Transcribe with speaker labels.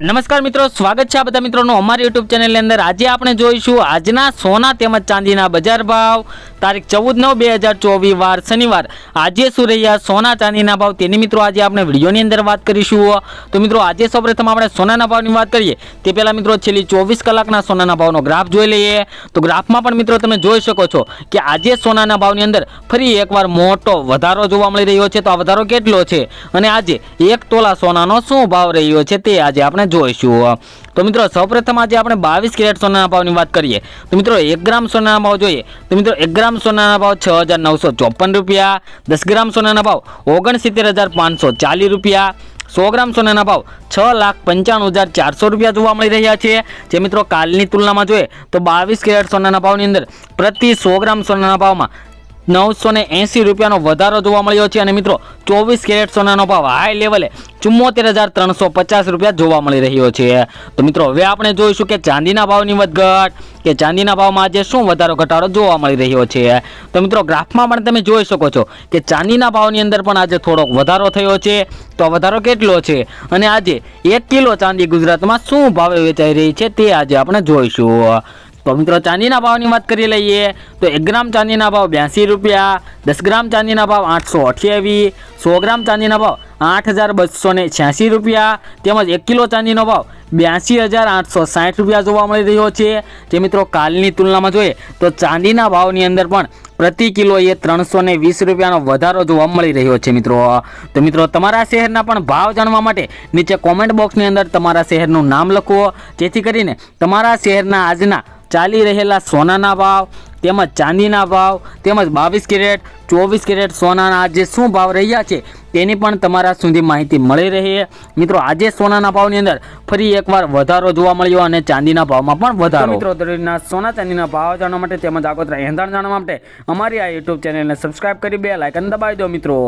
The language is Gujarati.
Speaker 1: નમસ્કાર મિત્રો, સ્વાગત છે આ બધા મિત્રોનું અમારી યુટ્યુબ ચેનલની અંદર. આજે આપણે જોઈશું આજના સોના તેમજ ચાંદીના બજાર ભાવ. તારીખ ચૌદ નવ બે હજાર ચોવીસ, વાર શનિવાર. આજે શું રહ્યા સોના ચાંદીના ભાવ તેની મિત્રો આજે આપણે વિડીયોની અંદર વાત કરીશું. તો મિત્રો, આજે સૌપ્રથમ આપણે સોનાના ભાવની વાત કરીએ. તે પહેલાં મિત્રો, છેલ્લી ચોવીસ કલાકના સોનાના ભાવનો ગ્રાફ જોઈ લઈએ. તો ગ્રાફમાં પણ મિત્રો તમે જોઈ શકો છો કે આજે સોનાના ભાવની અંદર ફરી એકવાર મોટો વધારો જોવા મળી રહ્યો છે. તો આ વધારો કેટલો છે? અને આજે એક તોલા સોનાનો શું ભાવ રહ્યો છે તે આજે આપણે જોઈશું. તો મિત્રો, સૌપ્રથમ આજે આપણે બાવીસ કેરેટ સોનાના ભાવની વાત કરીએ. તો મિત્રો, એક ગ્રામ સોનાના ભાવ જોઈએ. તો મિત્રો, એક ગ્રામ સોનાના ભાવ છ હજાર નવસો ચોપન રૂપિયા. દસ ગ્રામ સોનાના ભાવ ઓગણસિત્તેર હજાર પાંચસો ચાલીસ રૂપિયા. સો ગ્રામ સોનાના ભાવ છ લાખ પંચાણું હજાર ચારસો રૂપિયા જોવા મળી રહ્યા છે. જે મિત્રો, કાલની તુલનામાં જોઈએ તો બાવીસ કેરેટ સોનાના ભાવની અંદર પ્રતિ સો ગ્રામ સોનાના ભાવમાં નવસો ને એંસી રૂપિયાનો વધારો જોવા મળ્યો છે અને મિત્રો, ચોવીસ કેરેટ સોનાનો ભાવ હાઈ લેવલે ચુમ્મોતેર હજાર ત્રણસો પચાસ રૂપિયા જોવા મળી રહ્યો છે. તો મિત્રો, હવે આપણે જોઈશું કે ચાંદીના ભાવની વધઘટ, કે ચાંદીના ભાવમાં આજે શું વધારો ઘટાડો જોવા મળી રહ્યો છે. તો મિત્રો, ગ્રાફમાં પણ તમે જોઈ શકો છો કે ચાંદીના ભાવની અંદર પણ આજે થોડોક વધારો થયો છે. તો વધારો કેટલો છે? અને આજે એક કિલો ચાંદી ગુજરાતમાં શું ભાવે વેચાઈ રહી છે તે આજે આપણે જોઈશું. તો મિત્રો ચાંદીના ભાવની વાત કરી લઈએ તો એક ગ્રામ ચાંદીના ભાવ બ્યાસી રૂપિયા, દસ ગ્રામ ચાંદીના ભાવ આઠસો અઠ્યાવીસ સો ગ્રામ ચાંદીના ભાવ આઠ હજાર બસો ને રૂપિયા, તેમજ એક કિલો ચાંદીનો ભાવ બ્યાસી હજાર આઠસો સાઠ રૂપિયા જોવા મળી રહ્યો છે. જે મિત્રો કાલની તુલનામાં જોઈએ તો ચાંદીના ભાવની અંદર પણ પ્રતિ કિલોએ ત્રણસો ને વીસ રૂપિયાનો વધારો જોવા મળી રહ્યો છે મિત્રો. તો મિત્રો તમારા શહેરના પણ ભાવ જાણવા માટે નીચે કોમેન્ટ બોક્સની અંદર તમારા શહેરનું નામ લખો. જેથી કરીને તમારા શહેરના આજના ચાલી રહેલા સોનાના ભાવ તેમજ ચાંદીના ભાવ તેમજ બાવીસ કેરેટ ચોવીસ કેરેટ સોનાના આજે શું ભાવ રહ્યા છે તેની પણ તમારા સુધી માહિતી મળી રહે. મિત્રો આજે સોનાના ભાવની અંદર ફરી એકવાર વધારો જોવા મળ્યો અને ચાંદીના ભાવમાં પણ વધારો. મિત્રો દરરોજના સોના ચાંદીના ભાવ જાણવા માટે તેમજ આગોતરા એંધાણ જાણવા માટે અમારી આ યુટ્યુબ ચેનલને સબસ્ક્રાઈબ કરી બે લાઇકન દબાવી દો મિત્રો.